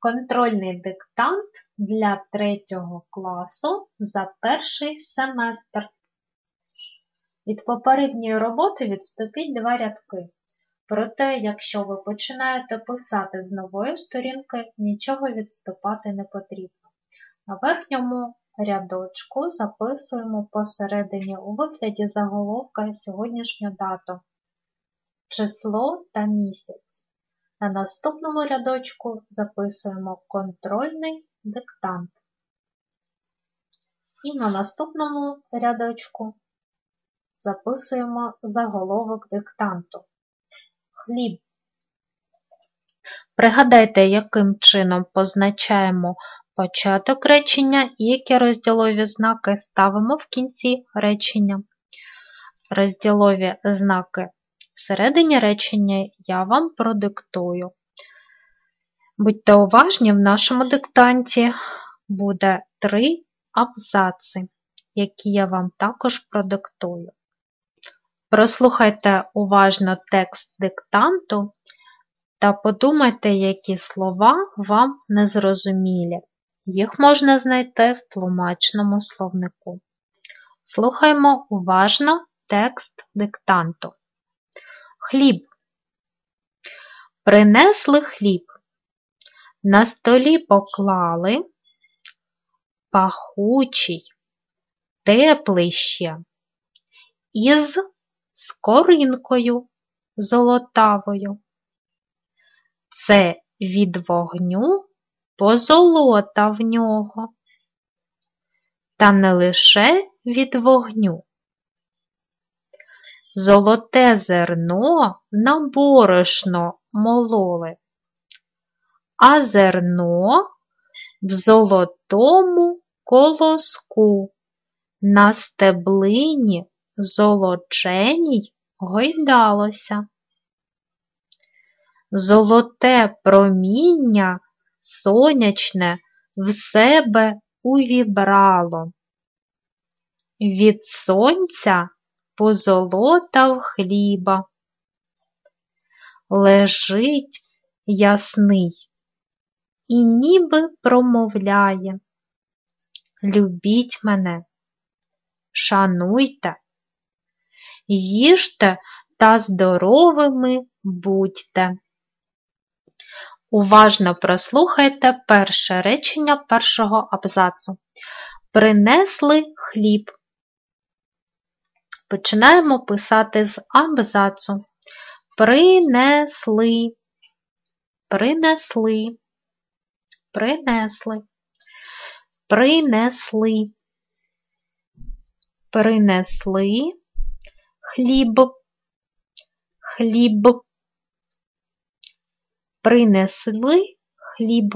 Контрольний диктант для третього класу за перший семестр. Від попередньої роботи відступіть два рядки. Проте, якщо ви починаєте писати з нової сторінки, нічого відступати не потрібно. На верхньому рядочку записуємо посередині у вигляді заголовка сьогоднішню дату, число та місяць. На наступному рядочку записуємо контрольний диктант. І на наступному рядочку записуємо заголовок диктанту. Хліб. Пригадайте, яким чином позначаємо початок речення і які розділові знаки ставимо в кінці речення. Розділові знаки всередині речення я вам продиктую. Будьте уважні, в нашому диктанті буде три абзаци, які я вам також продиктую. Прослухайте уважно текст диктанту та подумайте, які слова вам незрозумілі. Їх можна знайти в тлумачному словнику. Слухаймо уважно текст диктанту. Хліб. Принесли хліб. На столі поклали пахучий, теплий ще, із скоринкою золотавою. Це від вогню позолота в нього. Та не лише від вогню. Золоте зерно на борошно мололи, а зерно в золотому колоску на стеблині золоченій гойдалося. Золоте проміння сонячне в себе увібрало. Від сонця позолотав хліба. Лежить ясний і ніби промовляє. Любіть мене, шануйте, їжте та здоровими будьте. Уважно прослухайте перше речення першого абзацу. Принесли хліб. Починаємо писати з абзацу. Принесли, принесли, принесли, принесли, принесли. Хліб, хліб, принесли. Хліб,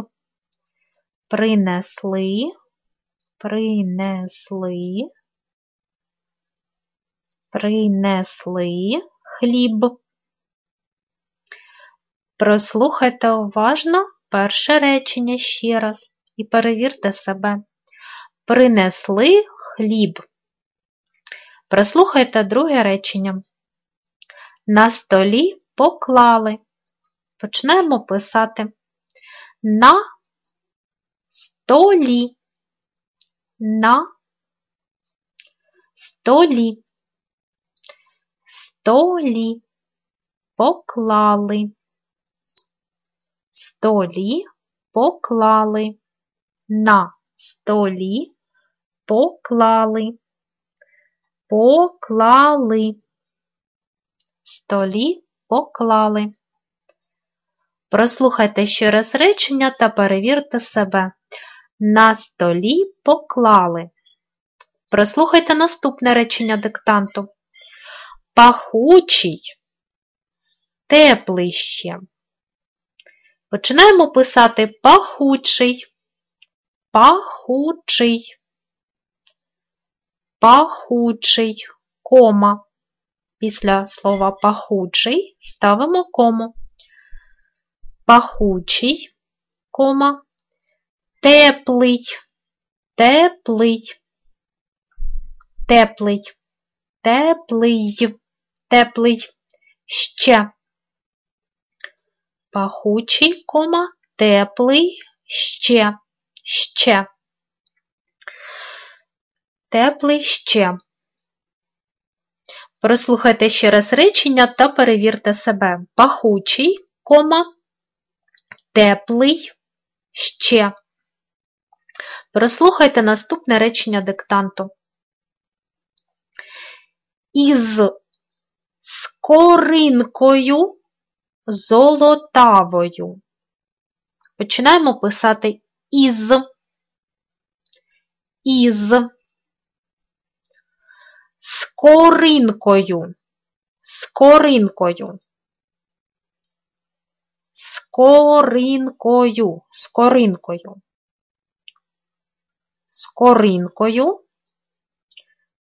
принесли, принесли, принесли хліб. Прослухайте уважно перше речення ще раз і перевірте себе. Принесли хліб. Прослухайте друге речення. На столі поклали. Почнемо писати на столі. На столі. Столі поклали. Столі поклали. На столі поклали. Поклали. Столі поклали. Прослухайте ще раз речення та перевірте себе. На столі поклали. Прослухайте наступне речення диктанту. Пахучий, теплий ще. Починаємо писати пахучий, пахучий, пахучий, кома. Після слова пахучий ставимо кому. Пахучий, кома, теплий, теплий, теплий, теплий, теплий, ще. Пахучий, кома, теплий, ще, ще. Теплий ще. Прослухайте ще раз речення та перевірте себе. Пахучий, кома, теплий, ще. Прослухайте наступне речення диктанту. Із скоринкою золотавою. Починаємо писати із, із, скоринкою, скоринкою, скоринкою, скоринкою, скоринкою,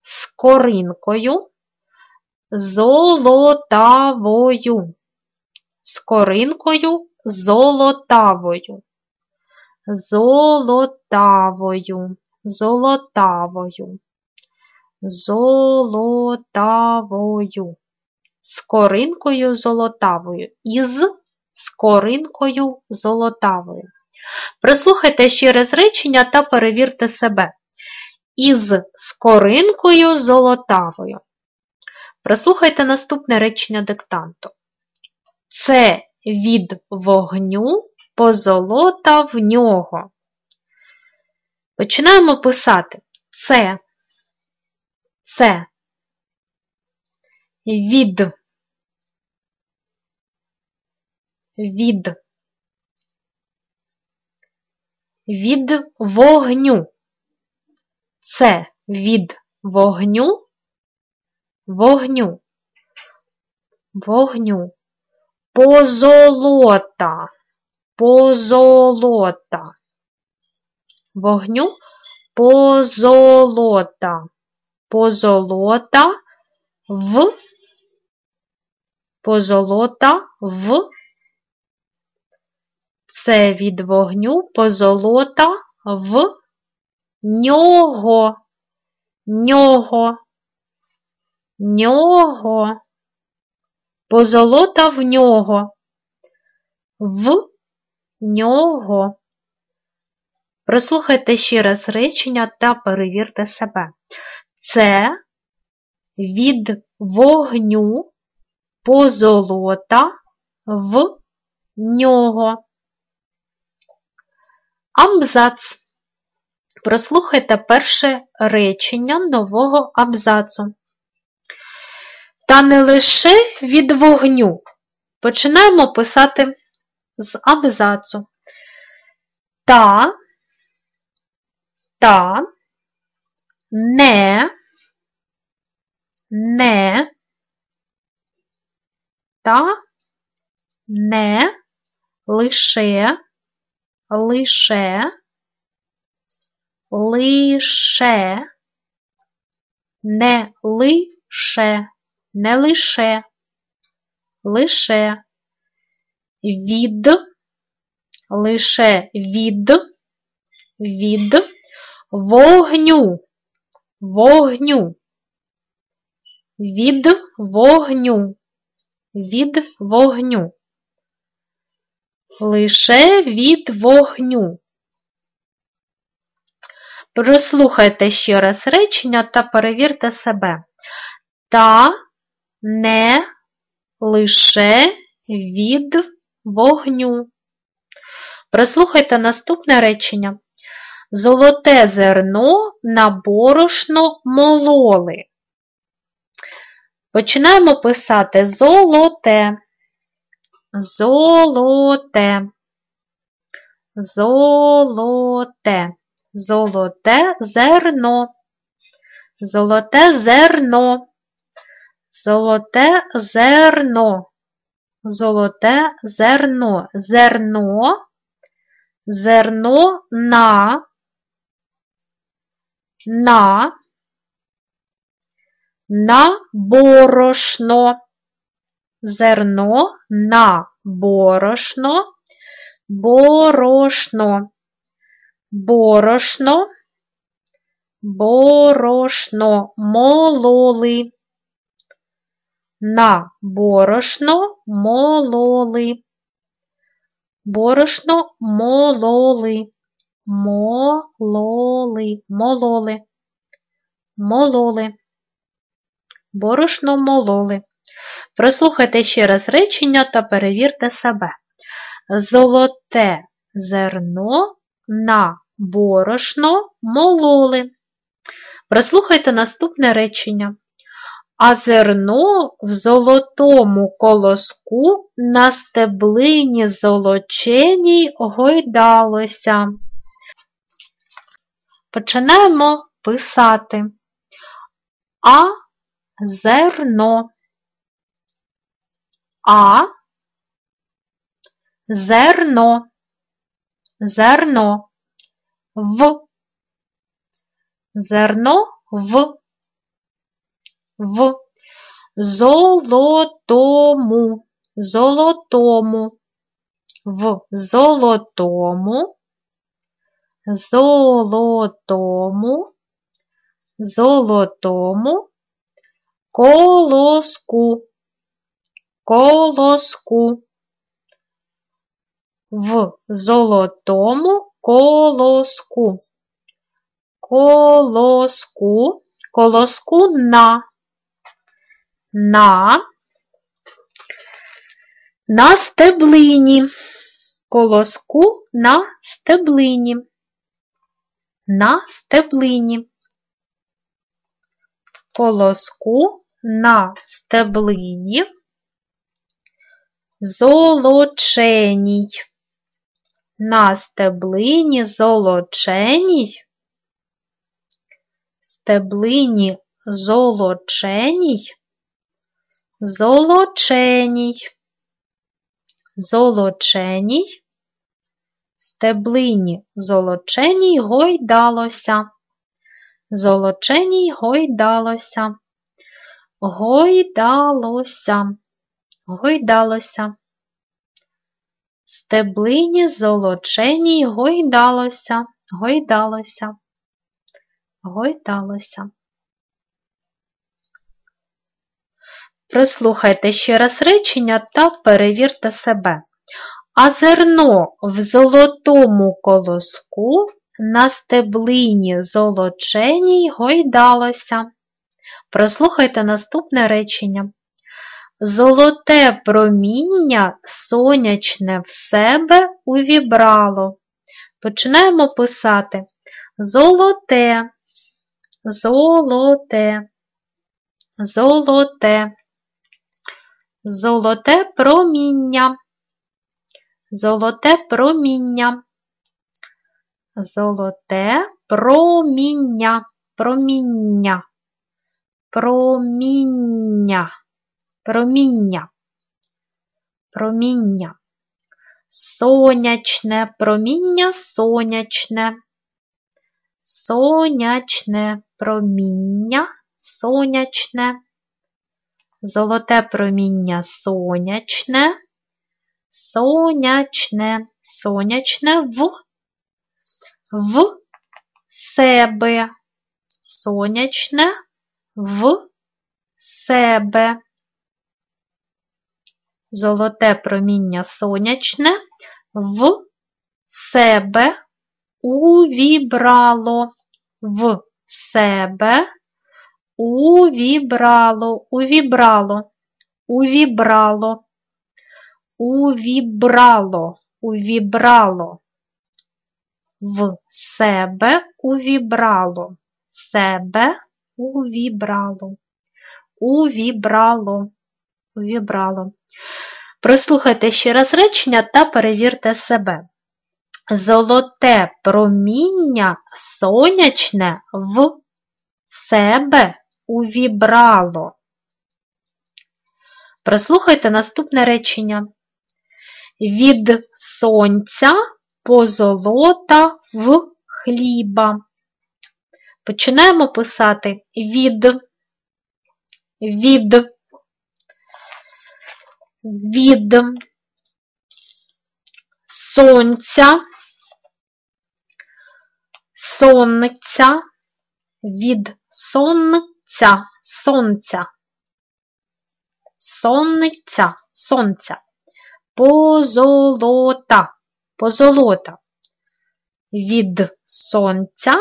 скоринкою, золотавою, скоринкою золотавою, золотавою, золотавою, золотавою, скоринкою золотавою, із скоринкою золотавою. Прослухайте ще раз речення та перевірте себе. Із скоринкою золотавою. Прослухайте наступне речення диктанту. Це від вогню позолота в нього. Починаємо писати це, це, від, від, від вогню. Це від вогню, вогню, вогню. Позолота, позолота. Вогню. Позолота. Позолота в. Позолота в. Це від вогню. Позолота в. Нього, нього, нього. Позолота в нього. В нього. Прослухайте ще раз речення та перевірте себе. Це від вогню позолота в нього. Абзац. Прослухайте перше речення нового абзацу. Та не лише від вогню. Починаємо писати з абзацу. Та, та, не, не, та, не, лише, лише, лише, не лише не лише, лише. Від, лише від, від. Вогню, вогню, від вогню, від вогню. Лише від вогню. Прослухайте ще раз речення та перевірте себе. Та не лише від вогню. Прослухайте наступне речення. Золоте зерно на борошно мололи. Починаємо писати золоте, золоте, золоте, золоте зерно, золоте зерно. Золоте зерно. Золоте зерно. Зерно. Зерно на. На. На борошно. Зерно на борошно. Борошно. Борошно. Борошно. Мололи на борошно мололи. Борошно мололи. Мололи. Мололи. Мололи. Борошно мололи. Прослухайте ще раз речення та перевірте себе. Золоте зерно на борошно мололи. Прослухайте наступне речення. А зерно в золотому колоску на стеблині золоченій гойдалося. Починаємо писати. А зерно. А зерно. Зерно. В. Зерно в. В. Золотому. Золотому. В золотому. Золотому. Золотому. Колоску. Колоску. В золотому колоску. Колоску. Колоску на. На. На стеблині. Колоску на стеблині. На стеблині. Колоску на стеблині. Золоченій. На стеблині золоченій. Стеблині золоченій. Золоченій. Золоченій. Стеблині золоченій гойдалося. Золоченій гойдалося. Гойдалося. Гойдалося. Стеблині золоченій гойдалося. Гойдалося. Гойдалося. Прослухайте ще раз речення та перевірте себе. А зерно в золотому колоску на стеблині золоченій гойдалося. Прослухайте наступне речення. Золоте проміння сонячне в себе увібрало. Починаємо писати золоте, золоте, золоте, золоте проміння, золоте проміння, золоте проміння, проміння, проміння, проміння, проміння, сонячне, проміння сонячне, сонячне проміння, сонячне, золоте проміння сонячне, сонячне, сонячне в, в себе, сонячне в себе. Золоте проміння сонячне в себе увібрало, в себе увібрало, увібрало, увібрало, увібрало, увібрало, в себе увібрало, себе увібрало, увібрало, увібрало. Прослухайте ще раз речення та перевірте себе. Золоте проміння сонячне в себе увібрало. Прослухайте наступне речення. Від сонця позолота в хліба. Починаємо писати від, від, від сонця, сонця, від сонця, сонця, сонця, сонця. позолота, позолота. Від сонця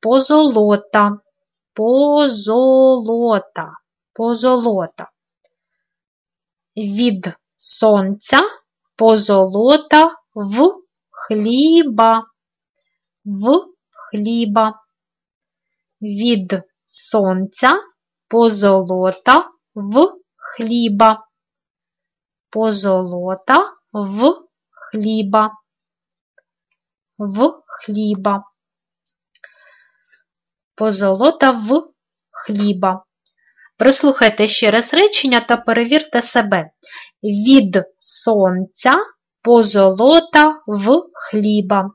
позолота, позолота, позолота. Від сонця позолота в хліба, в хліба. Від сонця позолота в хліба. Позолота в хліба. В хліба. Позолота в хліба. Прослухайте ще раз речення та перевірте себе. Від сонця позолота в хліба.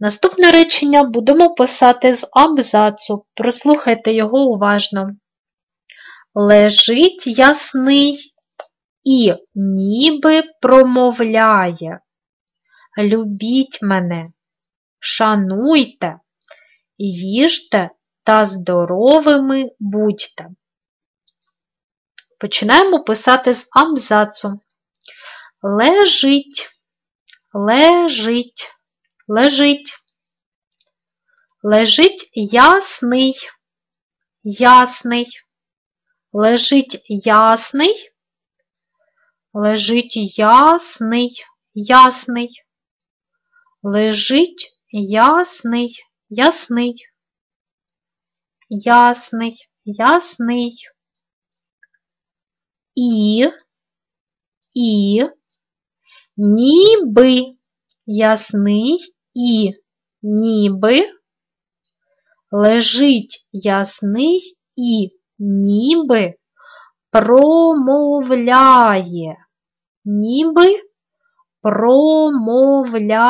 Наступне речення будемо писати з абзацу. Прослухайте його уважно. Лежить ясний і ніби промовляє. Любіть мене, шануйте, їжте та здоровими будьте. Починаємо писати з абзацу. Лежить, лежить, лежить. Лежить ясний, ясний. Лежить ясний. Лежить ясний, ясний. Лежить ясний, ясний. Ясний, ясний. І, і, ніби, ясний і ніби, лежить ясний і ніби промовляє, ніби промовляє,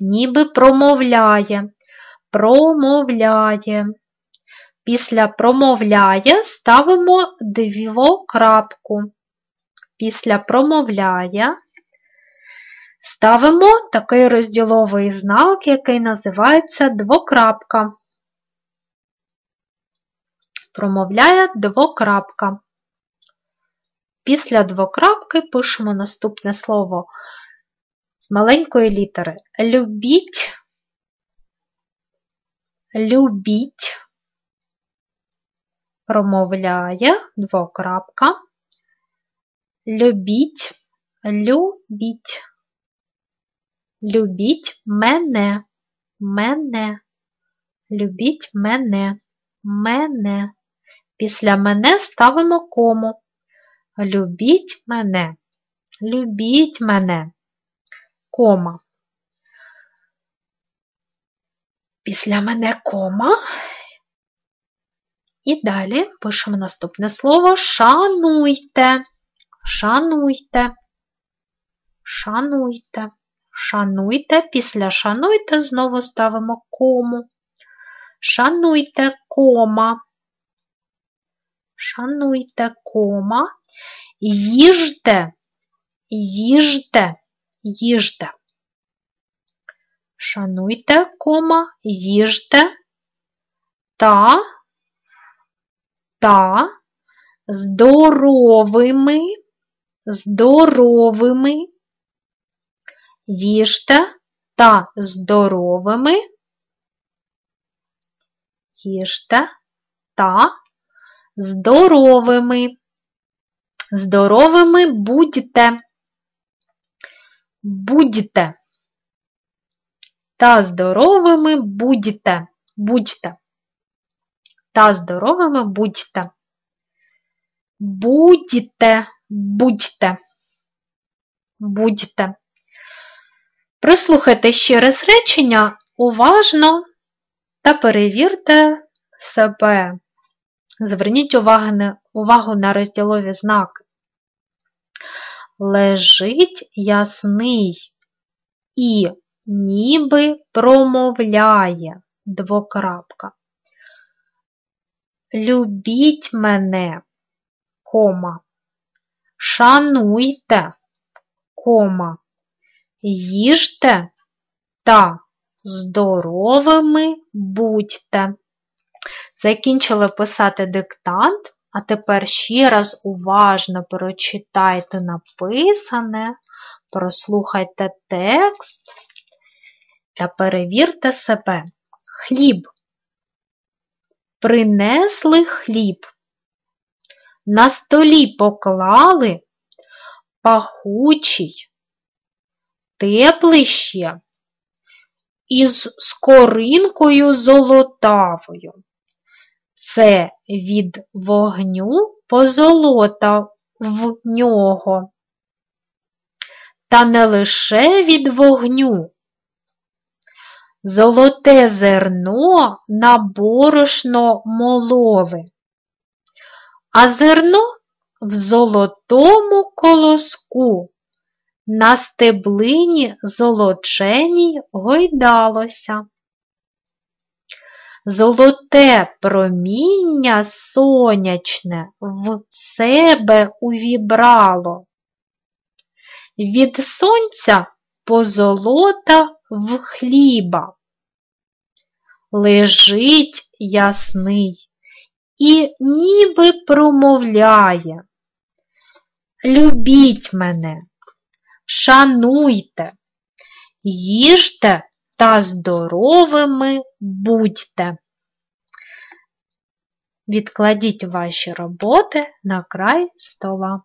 ніби промовляє, промовляє. Після промовляє ставимо двокрапку. Після промовляє ставимо такий розділовий знак, який називається двокрапка. Промовляє двокрапка. Після двокрапки пишемо наступне слово з маленької літери. Любіть, любіть, промовляє двокрапка. Любіть, любіть. Любіть мене, мене. Любіть мене, мене. Після мене ставимо кому. Любіть мене, любіть мене, кома. Після мене кома. І далі пишемо наступне слово шануйте, шануйте, шануйте, шануйте. Після шануйте знову ставимо кому. Шануйте кома. Шануйте кома. Їжте, їжте, їжте. Шануйте кома, їжте та та здоровими, здоровими, їжте та здоровими, їжте та здоровими. Здоровими будьте. Будьте. Та здоровими будьте. Будьте. Та здоровими будьте. Будьте, будьте. Будьте. Прослухайте ще раз речення уважно та перевірте себе. Зверніть увагу на розділові знаки. Лежить ясний і ніби промовляє двокрапка. Любіть мене, кома. Шануйте, кома. Їжте та здоровими будьте. Закінчили писати диктант. А тепер ще раз уважно прочитайте написане, прослухайте текст та перевірте себе. Хліб. Принесли хліб. На столі поклали пахучий, теплий ще, із скоринкою золотавою. Це від вогню позолота в нього. Та не лише від вогню. Золоте зерно на борошно мололи, а зерно в золотому колоску на стеблині золоченій гойдалося. Золоте проміння сонячне в себе увібрало. Від сонця позолота в хліба. Лежить ясний і ніби промовляє. Любіть мене, шануйте, їжте та здоровими будьте. Відкладіть ваші роботи на край стола.